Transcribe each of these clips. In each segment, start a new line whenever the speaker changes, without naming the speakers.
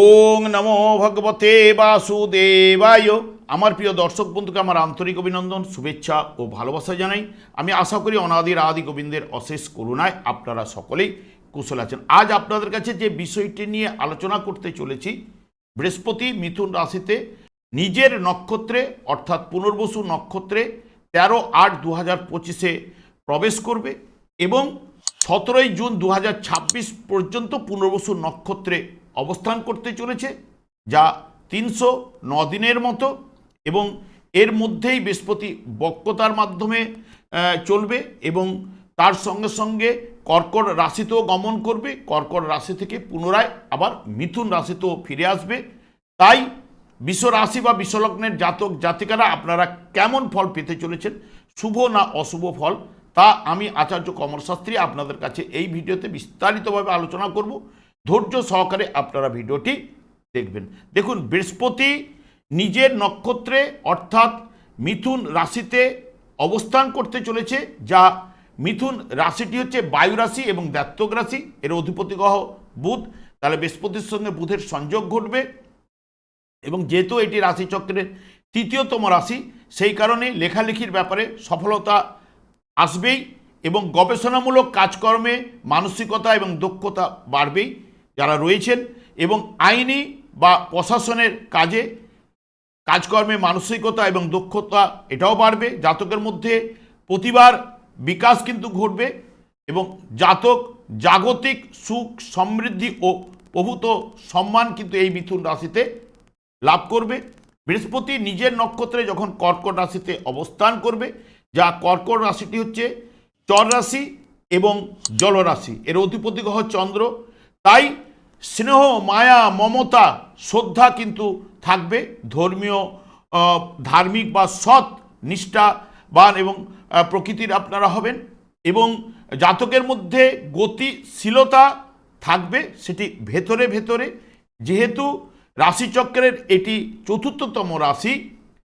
ওং নমো ভগবতে বাসুদেবায়। আমার প্রিয় দর্শক বন্ধুকে আমার আন্তরিক অভিনন্দন, শুভেচ্ছা ও ভালোবাসা জানাই। আমি আশা করি অনাদির আদি গোবিন্দের অশেষ করুণায় আপনারা সকলেই কুশল আছেন। আজ আপনাদের কাছে যে বিষয়টি নিয়ে আলোচনা করতে চলেছি, বৃহস্পতি মিথুন রাশিতে নিজের নক্ষত্রে, অর্থাৎ পুনর্বসু নক্ষত্রে তেরো আট দু হাজার পঁচিশে প্রবেশ করবে এবং সতেরোই জুন দু হাজার ছাব্বিশ পর্যন্ত পুনর্বসু নক্ষত্রে অবস্থান করতে চলেছে, যা তিনশো ন দিনের মতো এবং এর মধ্যেই বৃহস্পতি বক্রতার মাধ্যমে চলবে এবং তার সঙ্গে সঙ্গে কর্কট রাশিতেও গমন করবে। কর্কট রাশি থেকে পুনরায় আবার মিথুন রাশিতেও ফিরে আসবে। তাই বিশ্ব রাশি বা বিশ্বলগ্নের জাতক জাতিকারা আপনারা কেমন ফল পেতে চলেছেন, শুভ না অশুভ ফল, তা আমি আচার্য কমরশাস্ত্রী আপনাদের কাছে এই ভিডিওতে বিস্তারিতভাবে আলোচনা করব। ধৈর্য সহকারে আপনারা ভিডিওটি দেখবেন। দেখুন, বৃহস্পতি নিজের নক্ষত্রে অর্থাৎ মিথুন রাশিতে অবস্থান করতে চলেছে, যা মিথুন রাশিটি হচ্ছে বায়ু রাশি এবং দ্বাত্তক রাশি। এর অধিপতি গ্রহ বুধ। তাহলে বৃহস্পতির সঙ্গে বুধের সংযোগ ঘটবে এবং যেহেতু এটি রাশিচক্রের তৃতীয়তম রাশি, সেই কারণে লেখালেখির ব্যাপারে সফলতা আসবেই এবং গবেষণামূলক কাজকর্মে মানসিকতা এবং দক্ষতা বাড়বেই। যারা রয়েছেন এবং আইনি বা প্রশাসনের কাজে কাজকর্মে মানসিকতা এবং দক্ষতা এটাও বাড়বে, জাতকের মধ্যে প্রতিবার বিকাশ কিন্তু ঘটবে এবং জাতক জাগতিক সুখ সমৃদ্ধি ও প্রভূত সম্মান কিন্তু এই মিথুন রাশিতে লাভ করবে। বৃহস্পতি নিজের নক্ষত্রে যখন কর্কট রাশিতে অবস্থান করবে, যা কর্কট রাশিটি হচ্ছে চর রাশি এবং জলরাশি। এর অধিপতি গ্রহ চন্দ্র তাই স্নেহ, মায়া, মমতা, শ্রদ্ধা কিন্তু থাকবে। ধর্মীয় ধার্মিক বা সৎ নিষ্ঠাবান এবং প্রকৃতির আপনারা হবেন এবং জাতকের মধ্যে গতিশীলতা থাকবে সেটি ভেতরে ভেতরে। যেহেতু রাশিচক্রের এটি চতুর্থতম রাশি,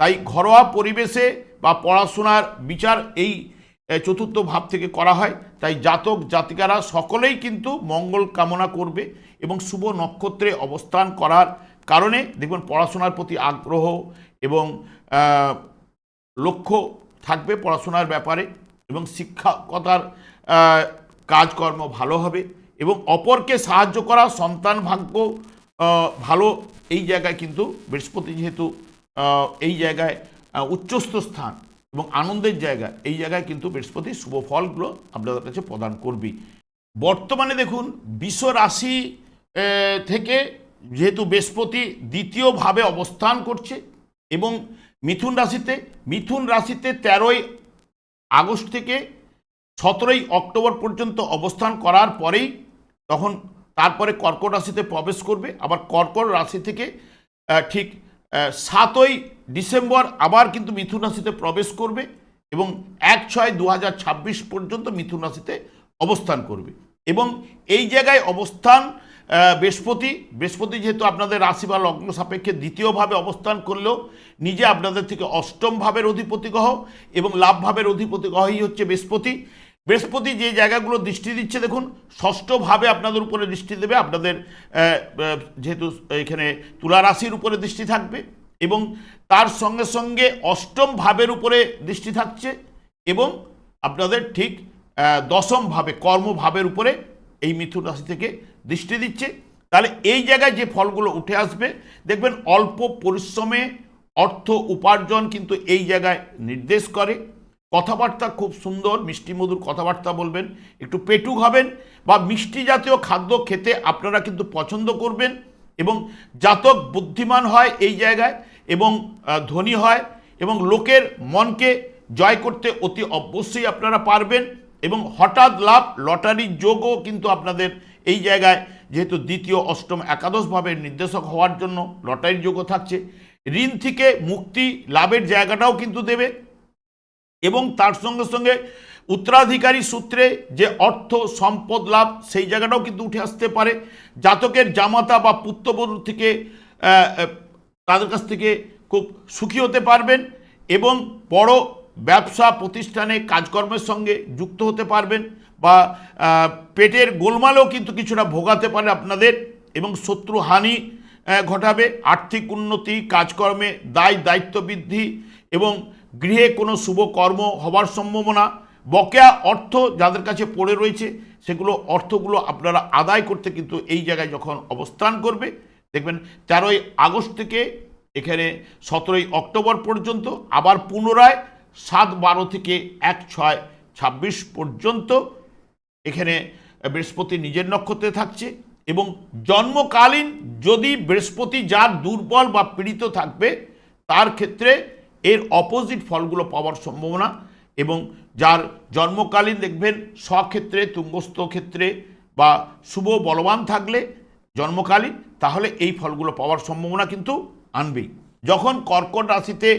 তাই ঘরোয়া পরিবেশে বা পড়াশোনার বিচার এই চতুর্থ ভাব থেকে করা হয়। তাই জাতক জাতিকারা সকলেই কিন্তু মঙ্গল কামনা করবে এবং শুভ নক্ষত্রে অবস্থান করার কারণে দেখবেন পড়াশোনার প্রতি আগ্রহ এবং লক্ষ্য থাকবে পড়াশোনার ব্যাপারে এবং শিক্ষকতার কাজকর্ম ভালো হবে এবং অপরকে সাহায্য করা সন্তান ভাগ্য ভালো এই জায়গায় কিন্তু বৃহস্পতি যেহেতু এই জায়গায় উচ্চস্থ স্থান। এবং আনন্দের জায়গা, এই জায়গায় কিন্তু বৃহস্পতি শুভ ফলগুলো আপনাদের কাছে প্রদান করবি। বর্তমানে দেখুন বিশ্ব রাশি থেকে যেহেতু বৃহস্পতি দ্বিতীয়ভাবে অবস্থান করছে এবং মিথুন রাশিতে মিথুন রাশিতে তেরোই আগস্ট থেকে সতেরোই অক্টোবর পর্যন্ত অবস্থান করার পরেই তখন তারপরে কর্কট রাশিতে প্রবেশ করবে। আবার কর্কট রাশি থেকে ঠিক সাতই ডিসেম্বর আবার কিন্তু মিথুন রাশিতে প্রবেশ করবে এবং এক ছয় দু পর্যন্ত মিথুন রাশিতে অবস্থান করবে। এবং এই জায়গায় অবস্থান বৃহস্পতি বৃহস্পতি যেহেতু আপনাদের রাশি বা লগ্ন সাপেক্ষে দ্বিতীয়ভাবে অবস্থান করলেও নিজে আপনাদের থেকে অষ্টম ভাবের অধিপতি গ্রহ এবং লাভ ভাবের অধিপতি গ্রহই হচ্ছে বৃহস্পতি। বৃহস্পতি যে জায়গাগুলো দৃষ্টি দিচ্ছে, দেখুন ষষ্ঠভাবে আপনাদের উপরে দৃষ্টি দেবে, আপনাদের যেহেতু এখানে তুলা রাশির উপরে দৃষ্টি থাকবে। এবং তার সঙ্গে সঙ্গে অষ্টম ভাবের উপরে দৃষ্টি থাকছে এবং আপনাদের ঠিক দশম ভাবে কর্মভাবের উপরে এই মিথুন রাশি থেকে দৃষ্টি দিচ্ছে। তাহলে এই জায়গায় যে ফলগুলো উঠে আসবে, দেখবেন অল্প পরিশ্রমে অর্থ উপার্জন কিন্তু এই জায়গায় নির্দেশ করে। কথাবার্তা খুব সুন্দর, মিষ্টি মধুর কথাবার্তা বলবেন, একটু পেটুক হবেন বা মিষ্টি জাতীয় খাদ্য খেতে আপনারা কিন্তু পছন্দ করবেন এবং জাতক বুদ্ধিমান হয় এই জায়গায়। এবং ধনী হয় এবং লোকের মনকে জয় করতে অতি অবশ্যই আপনারা পারবেন এবং হঠাৎ লাভ, লটারির যোগও কিন্তু আপনাদের এই জায়গায়, যেহেতু দ্বিতীয়, অষ্টম, একাদশ ভাবের নির্দেশক হওয়ার জন্য লটারির যোগও থাকছে। ঋণ থেকে মুক্তি লাভের জায়গাটাও কিন্তু দেবে এবং তার সঙ্গে সঙ্গে উত্তরাধিকারী সূত্রে যে অর্থ, সম্পদ, লাভ, সেই জায়গাটাও কিন্তু উঠে আসতে পারে। জাতকের জামাতা বা পুত্রবধূ থেকে তাদের কাছ থেকে খুব সুখী হতে পারবেন এবং বড় ব্যবসা প্রতিষ্ঠানে কাজকর্মের সঙ্গে যুক্ত হতে পারবেন বা পেটের গোলমালও কিন্তু কিছুটা ভোগাতে পারে আপনাদের এবং শত্রু হানি ঘটাবে। আর্থিক উন্নতি, কাজকর্মে দায় দায়িত্ব বৃদ্ধি এবং গৃহে কোনো শুভ কর্ম হবার সম্ভাবনা, বকেয়া অর্থ যাদের কাছে পড়ে রয়েছে, সেগুলো অর্থগুলো আপনারা আদায় করতে কিন্তু এই জায়গায় যখন অবস্থান করবে দেখবেন তেরোই আগস্ট থেকে এখানে সতেরোই অক্টোবর পর্যন্ত, আবার পুনরায় সাত বারো থেকে এক ছয় ছাব্বিশ পর্যন্ত এখানে বৃহস্পতি নিজের নক্ষত্রে থাকছে এবং জন্মকালীন যদি বৃহস্পতি যার দুর্বল বা পীড়িত থাকবে, তার ক্ষেত্রে এর অপোজিট ফলগুলো পাওয়ার সম্ভাবনা এবং যার জন্মকালীন দেখবেন স্বক্ষেত্রে তুঙ্গস্থ ক্ষেত্রে বা শুভ বলবান থাকলে জন্মকালীন তাহলে এই ফলগুলো পাওয়ার সম্ভাবনা কিন্তু আনবেই। যখন কর্কট রাশিতে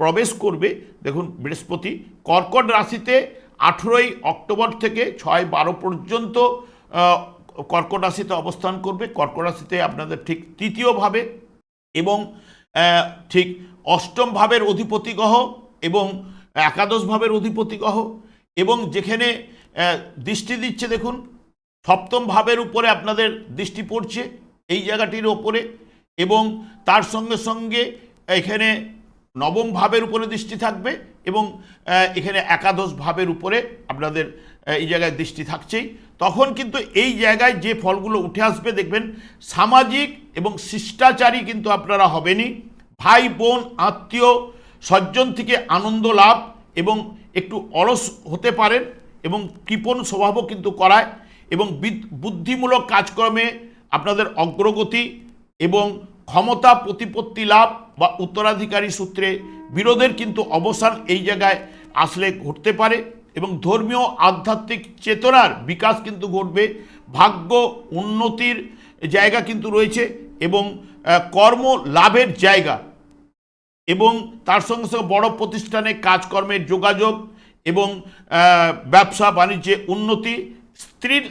প্রবেশ করবে, দেখুন বৃহস্পতি, কর্কট রাশিতে আঠেরোই অক্টোবর থেকে ছয় বারো পর্যন্ত কর্কট রাশিতে অবস্থান করবে। কর্কট রাশিতে আপনাদের ঠিক তৃতীয়ভাবে এবং ঠিক অষ্টম ভাবের অধিপতি গ্রহ এবং একাদশ ভাবের অধিপতি গ্রহ এবং যেখানে দৃষ্টি দিচ্ছে দেখুন, সপ্তম ভাবের উপরে আপনাদের দৃষ্টি পড়ছে। এই জায়গাটির ওপরে এবং তার সঙ্গে সঙ্গে এখানে নবম ভাবের উপরে দৃষ্টি থাকবে এবং এখানে একাদশ ভাবের উপরে আপনাদের এই জায়গায় দৃষ্টি থাকছেই। তখন কিন্তু এই জায়গায় যে ফলগুলো উঠে আসবে, দেখবেন সামাজিক এবং শিষ্টাচারী কিন্তু আপনারা হবেনই। ভাই, বোন, আত্মীয় সজ্জন থেকে আনন্দ লাভ এবং একটু অলস হতে পারেন এবং কৃপণ স্বভাবও কিন্তু করায় এবং বিদ- বুদ্ধিমূলক কাজকর্মে আপনাদের অগ্রগতি এবং ক্ষমতা প্রতিপত্তি লাভ বা উত্তরাধিকারী সূত্রে বিরোধের কিন্তু অবসান এই জায়গায় আসলে ঘটতে পারে এবং ধর্মীয় আধ্যাত্মিক চেতনার বিকাশ কিন্তু ঘটবে, ভাগ্য উন্নতির জায়গা কিন্তু রয়েছে এবং কর্ম লাভের জায়গা এবং তার সঙ্গে সঙ্গে বড় প্রতিষ্ঠানে কাজকর্মের যোগাযোগ এবং ব্যবসা বাণিজ্যে উন্নতি, স্ত্রীর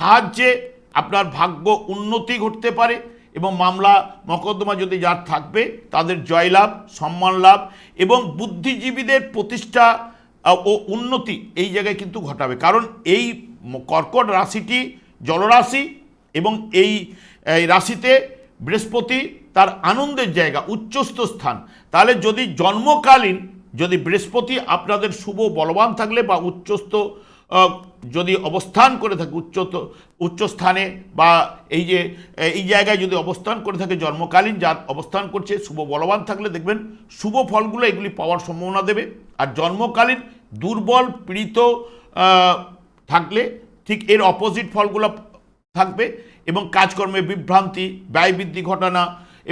সাহায্যে আপনার ভাগ্য উন্নতি ঘটতে পারে এবং মামলা, মকদ্দমা যদি যার থাকবে, তাদের জয়লাভ, সম্মান লাভ এবং বুদ্ধিজীবীদের প্রতিষ্ঠা ও উন্নতি এই জায়গায় কিন্তু ঘটাবে। কারণ এই কর্কট রাশিটি জলরাশি এবং এই রাশিতে বৃহস্পতি তার আনন্দের জায়গা, উচ্চস্থ স্থান। তাহলে যদি জন্মকালীন, যদি বৃহস্পতি আপনাদের শুভ, বলবান থাকলে বা উচ্চস্থ যদি অবস্থান করে থাকে উচ্চত উচ্চ স্থানে বা এই যে, এই জায়গায় যদি অবস্থান করে থাকে জন্মকালীন, যার অবস্থান করছে, শুভ বলবান থাকলে দেখবেন শুভ ফলগুলো এগুলি পাওয়ার সম্ভাবনা দেবে। আর জন্মকালীন দুর্বল, পীড়িত থাকলে ঠিক এর অপোজিট ফলগুলো থাকবে এবং কাজকর্মে বিভ্রান্তি, ব্যয় বৃদ্ধি ঘটনা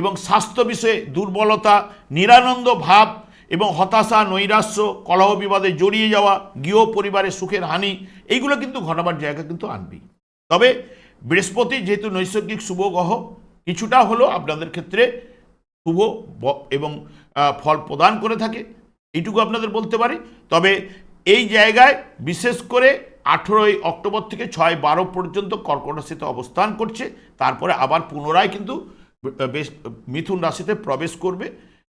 এবং স্বাস্থ্য বিষয়ে দুর্বলতা, নিরানন্দ ভাব এবং হতাশা, নৈরাশ্য, কলহ বিবাদে জড়িয়ে যাওয়া, গৃহ পরিবারের সুখের হানি, এইগুলো কিন্তু ঘটাবার জায়গা কিন্তু আনবেই তবে বৃহস্পতি যেহেতু নৈসর্গিক শুভ গ্রহ, কিছুটা হলেও আপনাদের ক্ষেত্রে শুভ এবং ফল প্রদান করে থাকে, এইটুকু আপনাদের বলতে পারি। তবে এই জায়গায় বিশেষ করে আঠেরোই অক্টোবর থেকে ছয় বারো পর্যন্ত কর্কট রাশিতে অবস্থান করছে, তারপরে আবার পুনরায় কিন্তু বেশ, মিথুন রাশিতে প্রবেশ করবে।